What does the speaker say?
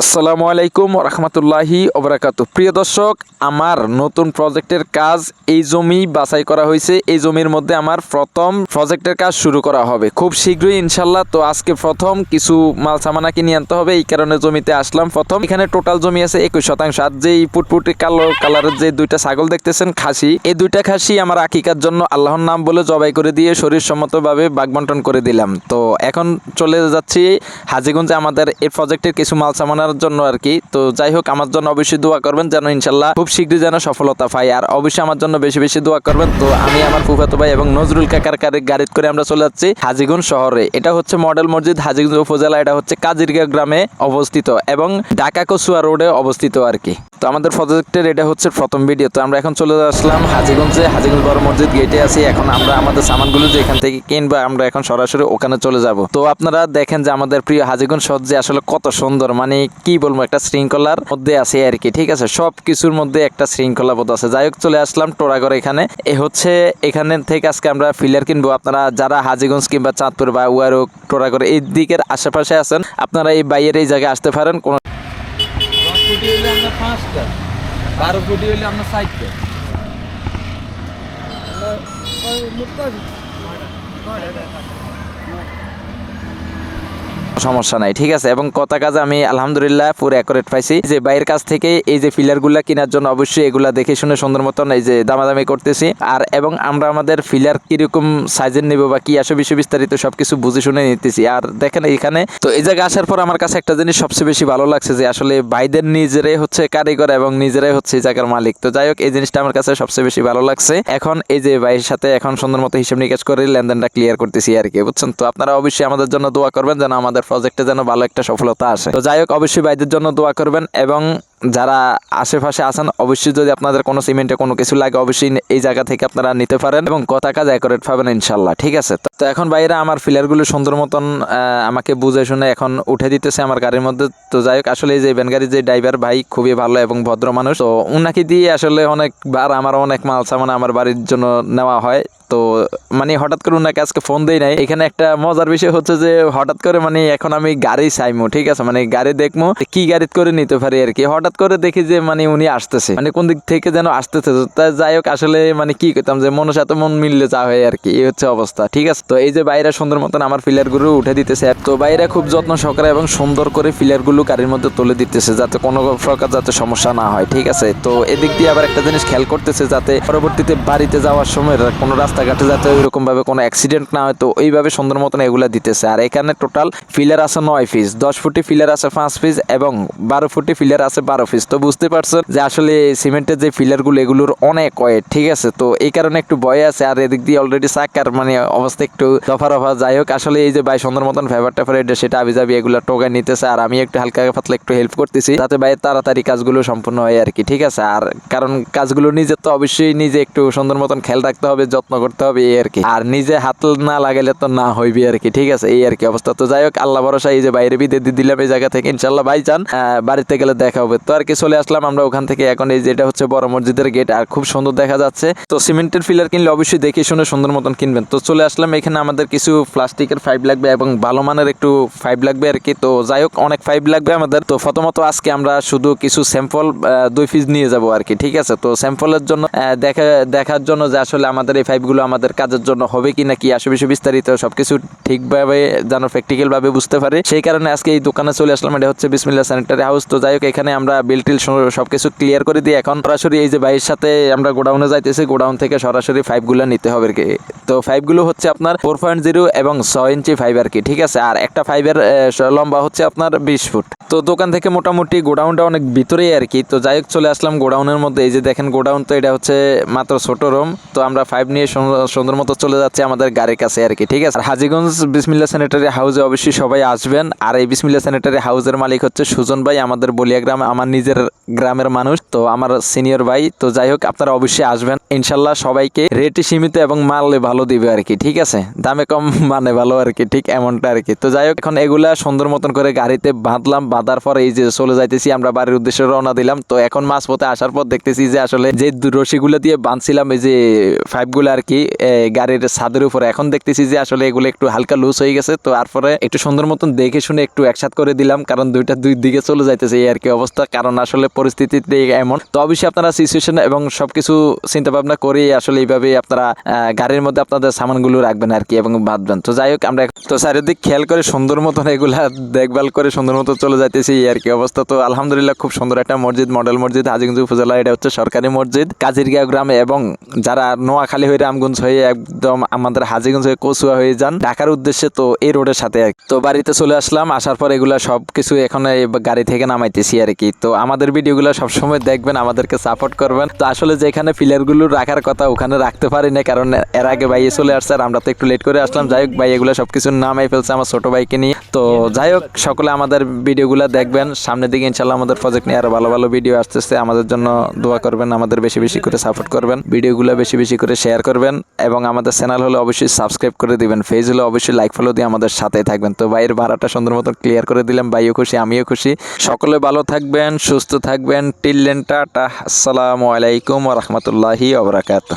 আসসালামু আলাইকুম রহমতুল্লাহি ওবরাকাতু প্রিয় দর্শক, আমার নতুন প্রজেক্টের কাজ এই জমি বাছাই করা হয়েছে। এই জমির মধ্যে আমার প্রথম প্রজেক্টের কাজ শুরু করা হবে। খুব শীঘ্রই ইনশাল্লাহ তো আজকে প্রথম কিছু মাল সামানা কিনে আনতে হবে। এই কারণে জমিতে আসলাম প্রথম। এখানে টোটাল জমি আছে একুশ শতাংশ। আর যে এই পুটপুটি কালো কালারের যে দুইটা ছাগল দেখতেছেন, খাসি, এই দুইটা খাসি আমার আকিকার জন্য আল্লাহর নাম বলে জবাই করে দিয়ে শরীর সম্মতভাবে বাগবন্টন করে দিলাম। তো এখন চলে যাচ্ছি হাজিগঞ্জে। আমাদের এই প্রজেক্টের কিছু মাল সামানার জন্য আর কি। তো যাই হোক, আমার জন্য অবশ্যই দোয়া করবেন যেন ইনশাল্লাহ খুব শীঘ্রই যেন সফলতা পাই। আর অবশ্যই আমার জন্য বেশি বেশি দোয়া করবেন। তো আমি আমার ফুফাতো ভাই এবং নজরুল কাকার কারে গাড়িতে করে আমরা চলে যাচ্ছি হাজিগঞ্জ শহরে। এটা হচ্ছে মডেল মসজিদ হাজিগঞ্জ উপজেলা। এটা হচ্ছে কাজিরগা গ্রামে অবস্থিত এবং ঢাকা কসুয়া রোডে অবস্থিত আর কি। তো আমাদের প্রজেক্টের এটা হচ্ছে প্রথম ভিডিও তো আমরা এখন চলে আসলাম হাজিগঞ্জে। হাজিগঞ্জ বড় মসজিদ গেটে আছি। এখন আমরা আমাদের সামানগুলো যে এখান থেকে কিনবো, আমরা এখন সরাসরি ওখানে চলে যাব। তো আপনারা দেখেন যে আমাদের প্রিয় হাজিগঞ্জ যে আসলে কত সুন্দর। মানে কি বলব, একটা শৃঙ্খলার মধ্যে আছে আর কি, ঠিক আছে? সব কিছুর মধ্যে একটা শৃঙ্খলা বোধ আছে। যাই হোক, চলে আসলাম টোরাগড় এখানে। এ হচ্ছে এখানে থেকে আজকে আমরা ফিলার কিনবো। আপনারা যারা হাজিগঞ্জ কিংবা চাঁদপুর বা উয়ারক, টোরাগড় এই দিকের আশেপাশে আছেন, আপনারা এই বাইরের এই জায়গায় আসতে পারেন। কোনো ফুটি হইলে আপনার পাঁচটা বারো ফুটি হইলে আমরা ষাটটা সমস্যা নাই, ঠিক আছে? এবং কথা কাজ আমি আলহামদুলিল্লাহ পুরো অ্যাকোরেট পাইছি। যে বাইরের কাছ থেকে এই যে ফিলারগুলা কেনার জন্য অবশ্যই এগুলা দেখে শুনে সুন্দর মতন এই যে দামাদামি করতেছি। আর এবং আমরা আমাদের ফিলার কীরকম সাইজের নেব বা কি আসে বিষয় বিস্তারিত সবকিছু বুঝে শুনে নিতেছি। আর দেখেন এখানে, তো এই জায়গায় আসার পর আমার কাছে একটা জিনিস সবচেয়ে বেশি ভালো লাগছে যে আসলে ভাইদের নিজেরাই হচ্ছে কারিগর এবং নিজেরাই হচ্ছে এই জায়গার মালিক। তো যাই হোক, এই জিনিসটা আমার কাছে সবচেয়ে বেশি ভালো লাগছে। এখন এই যে ভাইয়ের সাথে এখন সুন্দর মতো হিসেব নিকাশ করে লেনদেনটা ক্লিয়ার করতেছি আর কি, বুঝছেন? তো আপনারা অবশ্যই আমাদের জন্য দোয়া করবেন যেন আমাদের প্রজেক্টে যেন ভালো একটা সফলতা আসে। তো যাই হোক, অবশ্যই ভাইদের জন্য দোয়া করবেন এবং যারা আশেপাশে আছেন, অবশ্যই যদি আপনাদের কোনো সিমেন্টে কোনো কিছু লাগে, অবশ্যই এই জায়গা থেকে আপনারা নিতে পারেন এবং কথা কাজ অ্যাকোরেট পাবেন ইনশাল্লাহ ঠিক আছে? তো- এখন বাইরে আমার ফিলারগুলো সুন্দর মতন আমাকে বুঝে শুনে এখন উঠে দিতেছে আমার গাড়ির মধ্যে। তো যাই হোক, আসলে এই যে ভ্যান গাড়ির যে ড্রাইভার ভাই খুবই ভালো এবং ভদ্র মানুষ। তো উনাকে দিয়ে আসলে অনেকবার আমার অনেক মাল সামান আমার বাড়ির জন্য নেওয়া হয়। তো মানে হঠাৎ করে উনাকে আজকে ফোন দেই নাই। এখানে একটা মজার বিষয় হচ্ছে যে, হঠাৎ করে মানে এখন আমি গাড়ি চাইমু, ঠিক আছে? মানে গাড়ি দেখব কি গাড়িতে করে নিতে পারি আর কি। হঠাৎ করে দেখি যে মানে উনি আসতেছে। মানে কোন দিক থেকে যেন আসতেছে। তা যাই হোক, আসলে মানে কি করতাম যে মনের সাথে মন মিললে যা হয় আর কি, এই হচ্ছে অবস্থা, ঠিক আছে? তো এই যে বাইরে সুন্দর মতন আমার ফিলারগুলো উঠে দিতেছে। তো বাইরে খুব যত্ন সহকারে এবং সুন্দর করে ফিলারগুলো গাড়ির মধ্যে তুলে দিতেছে যাতে কোনো প্রকার যাতে সমস্যা না হয়, ঠিক আছে? তো এদিক দিয়ে আবার একটা জিনিস খেয়াল করতেছে যাতে পরবর্তীতে বাড়িতে যাওয়ার সময় কোনো রাস্তাঘাটে যাতে ওইরকম ভাবে কোনো অ্যাক্সিডেন্ট না হয়, তো ওইভাবে সুন্দর মতন এগুলা দিতেছে। আর এখানে টোটাল ফিলার আছে নয় পিস দশ ফুটি ফিলার আছে পাঁচ পিস এবং বারো ফুটি ফিলার আছে বারো পিস তো বুঝতে পারছেন যে আসলে সিমেন্টের যে ফিলারগুলো এগুলোর অনেক ওয়েট ঠিক আছে? তো এই কারণে একটু ভয় আছে, আর এদিক দিয়ে অলরেডি চাকার মানে অবস্থা একটু দফা রফা। যাই হোক, আসলে এই যে ভাই সুন্দর মতন ফেভার টেফার এটা সেটা আবি যাবি এগুলো টোকাই নিতেছে, আর আমি একটু হালকা পাতলা একটু হেল্প করতেছি, যাতে ভাই তাড়াতাড়ি কাজগুলো সম্পূর্ণ হয় আর কি, ঠিক আছে? আর কারণ কাজগুলো নিজে তো অবশ্যই নিজে একটু সুন্দর মতন খেয়াল রাখতে হবে, যত্ন করতে হবে, এই আর কি। আর নিজে হাত না লাগাইলে তো না হইবি আর কি, ঠিক আছে? এই আর কি অবস্থা। তো যাই হোক, আল্লাহ ভরসা, এই যে বাইরে বিদে দিলাম এই জায়গা থেকে। ইনশাল্লাহ ভাই চান বাড়িতে গেলে দেখা হবে। তো আর কি, চলে আসলাম আমরা ওখান থেকে। এখন এই যেটা হচ্ছে বড় মসজিদের গেট আর খুব সুন্দর দেখা যাচ্ছে। তো সিমেন্টের ফিলার কিনলে অবশ্যই দেখে শুনে সুন্দর মতন কিনবেন। তো চলে আসলাম, এখানে আমাদের কিছু প্লাস্টিকের পাইপ লাগবে এবং ভালো মানের একটু পাইপ লাগবে আর কি। তো যাই হোক, অনেক পাইপ লাগবে আমাদের। তো প্রথমত আজকে আমরা শুধু কিছু স্যাম্পল দুই পিস নিয়ে যাব আর কি, ঠিক আছে? তো স্যাম্পলের জন্য দেখা, দেখার জন্য যে আসলে আমাদের এই পাইপগুলো আমাদের কাজের জন্য হবে কি না কি আসে বিষয় বিস্তারিত সবকিছু ঠিকভাবে যেন প্র্যাকটিক্যাল ভাবে বুঝতে পারে। সেই কারণে আজকে এই দোকানে চলে আসলাম, এটা হচ্ছে বিসমিল্লা স্যানিটারি হাউস তো যাই হোক, এখানে আমরা বিল টিল সব- সবকিছু ক্লিয়ার করে দিয়ে এখন সরাসরি এই যে ভাইয়ের সাথে আমরা গোডাউনে যাইতেছি, গোডাউন থেকে সরাসরি পাইপগুলো নিতে হবে আর কি। তো পাইপগুলো হচ্ছে আপনার ফোর পয়েন্ট জিরো এবং ছয় ইঞ্চি ফাইভ আর কি, ঠিক আছে? আর একটা ফাইভের লম্বা হচ্ছে আপনার বিশ ফুট। তো দোকান থেকে মোটামুটি গোডাউনটা অনেক ভিতরেই আর কি। তো যাই হোক, চলে আসলাম গোডাউনের মধ্যে। এই যে দেখেন, গোডাউন তো এটা হচ্ছে মাত্র ছোট রুম। তো আমরা ফাইভ নিয়ে সুন্দর- মতো চলে যাচ্ছি আমাদের গাড়ির কাছে আর কি, ঠিক আছে? আর হাজিগঞ্জ বিসমিল্লা স্যানিটারি হাউসে অবশ্যই সবাই আসবেন। আর এই বিসমিল্লা স্যানিটারি হাউসের মালিক হচ্ছে সুজন ভাই, আমাদের বলিয়াগ্রাম, আমার আমার নিজের গ্রামের মানুষ, তো আমার সিনিয়র ভাই। তো যাই হোক, আপনারা অবশ্যই আসবেন। ইনশাল্লাহ সবাইকে রেটে সীমিত এবং মালে ভালো দিবে আর কি, ঠিক আছে? দামে কম মানে ভালো আর কি, ঠিক এমনটা আর কি। তো যাই হোক, এখন এগুলা সুন্দর মতন করে গাড়িতে বাঁধলাম বাঁধার পর এই যে চলে যাইতেছি, আমরা বাড়ির উদ্দেশ্যে রওনা দিলাম। তো এখন মাছ পথে আসার পর দেখতেছি যে আসলে যে রশিগুলো দিয়ে বাঁধছিলাম, এই যে পাইপগুলো আর কি গাড়ির ছাদের উপরে, এখন দেখতেছি যে আসলে এগুলো একটু হালকা লুজ হয়ে গেছে। তো তারপরে একটু সুন্দর মতন দেখে শুনে একটু একসাথ করে দিলাম, কারণ দুইটা দুই দিকে চলে যাইতেছে এই আর কি অবস্থা, কারণ আসলে পরিস্থিতিতে এমন। তো অবশ্যই আপনারা সিচুয়েশন এবং সবকিছু চিন্তা ভাবনা করে আসলে এইভাবে আপনারা গাড়ির মধ্যে আপনাদের সামানগুলো রাখবেন আর কি এবং বাঁধবেন। তো যাই হোক, আমরা তো চারিদিক খেয়াল করে সুন্দর মতন এগুলা দেখভাল করে সুন্দর মতো চলে যাইতেছি এই আর কি অবস্থা। তো আলহামদুলিল্লাহ খুব সুন্দর একটা মসজিদ, মডেল মসজিদ, হাজিগঞ্জ উপজেলা, এটা হচ্ছে সরকারি মসজিদ কাজিরগাঁও গ্রামে। এবং যারা নোয়াখালী হয়ে রামগঞ্জ হয়ে একদম আমাদের হাজিগঞ্জ হয়ে কচুয়া হয়ে যান, ঢাকার উদ্দেশ্যে তো এই রোডের সাথে। তো বাড়িতে চলে আসলাম, আসার পর এগুলা সব কিছু এখন গাড়ি থেকে নামাইতেছি আর কি। তো আমাদের ভিডিওগুলো সবসময় দেখবেন, আমাদেরকে সাপোর্ট করবেন। তো আসলে যেখানে পিলারগুলো রাখার কথা ওখানে রাখতে পারি না কারণ এর আগে ভাইয়ে চলে আসছে আর আমরা তো একটু লেট করে আসলাম। যাই হোক ভাই এগুলো সবকিছু নামাই ফেলছে আমার ছোট ভাইকে নিয়ে। তো যাই হোক, সকলে আমাদের ভিডিওগুলো দেখবেন। সামনের দিকে ইনশাল্লাহ আমাদের প্রজেক্ট নিয়ে আরও ভালো ভালো ভিডিও আসতেছে। আমাদের জন্য দোয়া করবেন, আমাদের বেশি বেশি করে সাপোর্ট করবেন। ভিডিওগুলো বেশি বেশি করে শেয়ার করবেন এবং আমাদের চ্যানেল হলে অবশ্যই সাবস্ক্রাইব করে দিবেন। ফেজ হলে অবশ্যই লাইক ফলো দিয়ে আমাদের সাথে থাকবেন। তো ভাইয়ের ভাড়াটা সুন্দর মতো ক্লিয়ার করে দিলাম। ভাইও খুশি, আমিও খুশি। সকলে ভালো থাকবেন, সুস্থ থাকবেন। Till then tata. আসসালামু আলাইকুম রহমতুল্লাহি ওবরাকাত